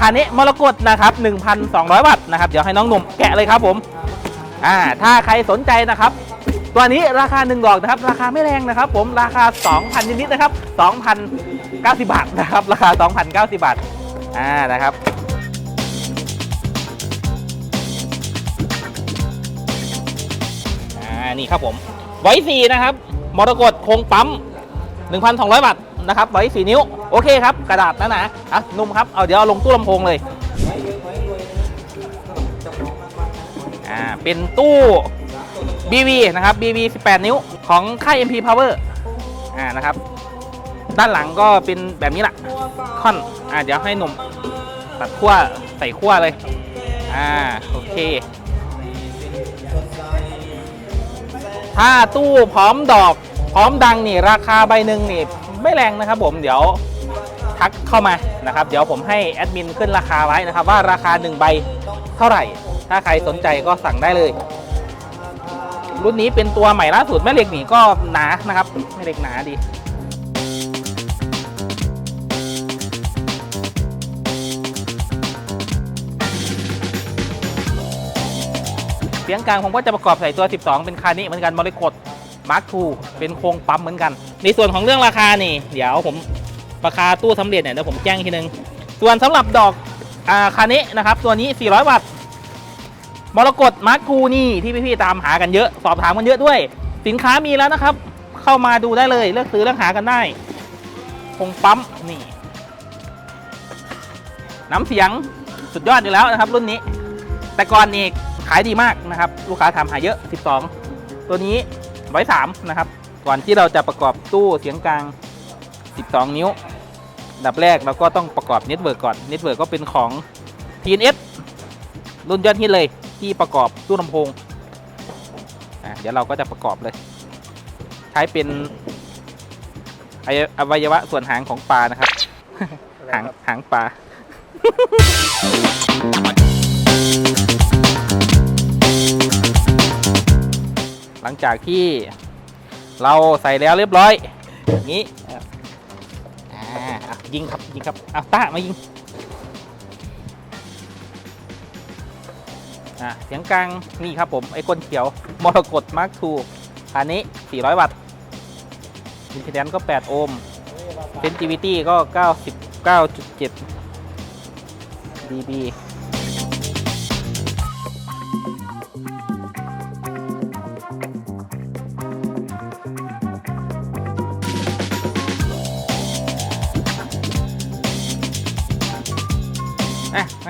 คาเนะมรกตนะครับ1,200วัตต์นะครับ เดี๋ยวให้น้องหนุ่มแกะเลยครับผมอ่าถ้าใครสนใจนะครับตัวนี้ราคา 1 ดอกนะครับ ราคาไม่แรงนะครับ ผมราคา 2,000นิดๆนะครับ2,090 บาทนะครับ ราคา 2,090 บาทอ่านะครับอ่านี่ครับผมไว้สีนะครับมรกตคงปั๊ม 1,200 บาท นะครับไว้สีนิ้วโอเคครับกระดาษนะนะอะนุ่มครับเอาเดี๋ยวเอาลงตู้ลำโพงเลยอ่าเป็นตู้ BV นะครับ BV 18 นิ้วของค่าย MP Power อ่านะครับ ด้านหลังก็เป็นแบบนี้แหละค่อนอ่าเดี๋ยวให้หนุ่มตัดขั้วใส่ขั้วเลยอ่าโอเค ถ้าตู้พร้อมดอกพร้อมดังนี่ราคาใบหนึ่งนี่ ไม่แรงนะครับผมเดี๋ยวทักเข้ามานะครับ เดี๋ยวผมให้แอดมินขึ้นราคาไว้นะครับ ว่าราคา 1 ใบเท่าไหร่ ถ้าใครสนใจก็สั่งได้เลย รุ่นนี้เป็นตัวใหม่ล่าสุดแม่เหล็กนี่ก็หนานะครับแม่เหล็กหนาดีเสียงกลางผมก็จะประกอบใส่ตัว 12 เป็นคานิเหมือนกันมรกต มาร์คทูเป็นโครงปั๊มเหมือนกัน ในส่วนของเรื่องราคานี่ เดี๋ยวผมราคาตู้สำเร็จเนี่ยเดี๋ยวผมแจ้งทีนึง ส่วนสำหรับดอกอาคานินะครับ ตัวนี้ 400 วัตต์มรกตมาร์คทูนี่ที่พี่ๆตามหากันเยอะ สอบถามกันเยอะด้วย สินค้ามีแล้วนะครับ เข้ามาดูได้เลยเลือกซื้อเลือกหากันได้โครงปั๊มนี่ น้ำเสียงสุดยอดอยู่แล้วนะครับ รุ่นนี้ แต่ก่อนนี่ขายดีมากนะครับ ลูกค้าถามหาเยอะ 12 ตัวนี้ ไว้3นะครับ ก่อนที่เราจะประกอบตู้เสียงกลาง 12 นิ้ว ดับแรกเราก็ต้องประกอบเน็ตเวิร์กก่อนเน็ตเวิร์กก็เป็นของ TNS รุ่นยอดฮิตเลยที่ประกอบตู้ลำโพงเดี๋ยวเราก็จะประกอบเลย ใช้เป็นอวัยวะส่วนหางของปลานะครับ หางหางปลา หลังจากที่เราใส่แล้วเรียบร้อยอย่างนี้อ่ายิงครับยิงครับเอาต้ามายิงอะเสียงกลางนี่ครับผมไอ้ก้นเขียวมรกตมาร์คทูอันนี้ 400 วัตต์อินเทอร์เน็ตก็ 8 โอห์มเซนซิวิตี้ก็ 99.7 dB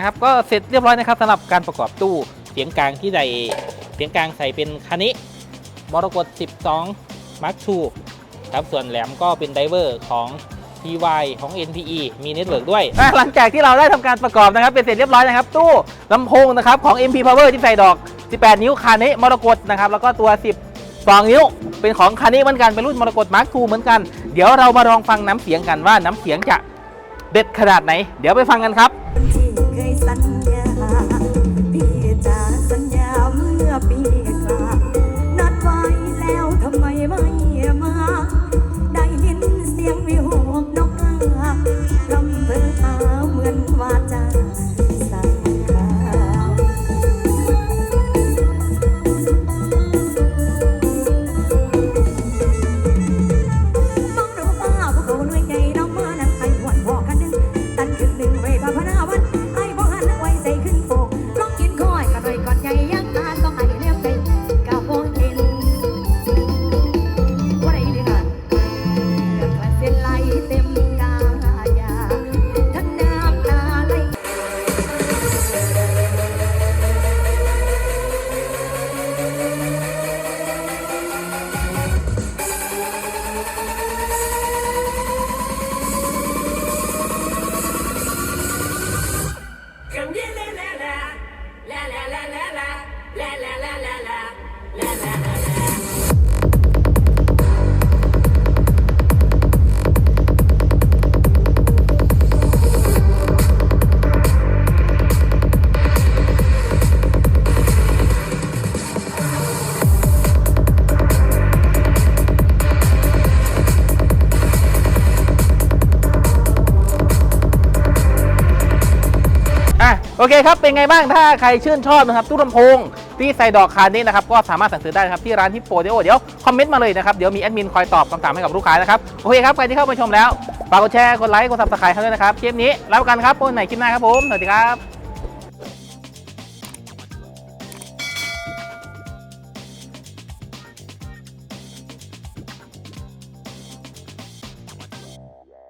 นะครับก็เสร็จเรียบร้อยนะครับสำหรับการประกอบตู้เสียงกลางที่ใส่เสียงกลางใส่เป็นคันนี้มรกต 12 Mark II ครับส่วนแหลมก็เป็นไดเวอร์ของ TY ของ NPE มีเน็ตเวิร์กด้วย หลังจากที่เราได้ทำการประกอบนะครับเป็นเสร็จเรียบร้อยนะครับ ตู้ลำโพงนะครับของ MP Power ที่ใส่ดอก 18 นิ้วคานี้มรกตนะครับแล้วก็ตัว 10 2 นิ้ว เป็นของคานี้เหมือนกัน เป็นรุ่นมรกต Mark II เหมือนกัน เดี๋ยวเรามาลองฟังน้ำเสียงกันว่าน้ำเสียงจะเด็ดขนาดไหน เดี๋ยวไปฟังกันครับ ยสัญญา พี่จะสัญญาเมื่อปีกลางนัดไว้แล้วทำไมไม่มา ได้ยินเสียงวิหกนกการำเพิ่งอาเหมือนว่าจะ โอเคครับ เป็นไงบ้างถ้าใครชื่นชอบนะครับตู้ลำโพงที่ใส่ดอกคานี้นะครับก็สามารถสั่งซื้อได้นะครับที่ร้านฮิปโปเดโอเดี๋ยวคอมเมนต์มาเลยนะครับเดี๋ยวมีแอดมินคอยตอบคำถามให้กับลูกค้านะครับโอเคครับใครที่เข้ามาชมแล้วฝากกดแชร์กดไลค์กดซับสไครต์ให้ด้วยนะครับคลิปนี้แล้วกันครับพบกันใหม่คลิปหน้าครับผมสวัสดีครับ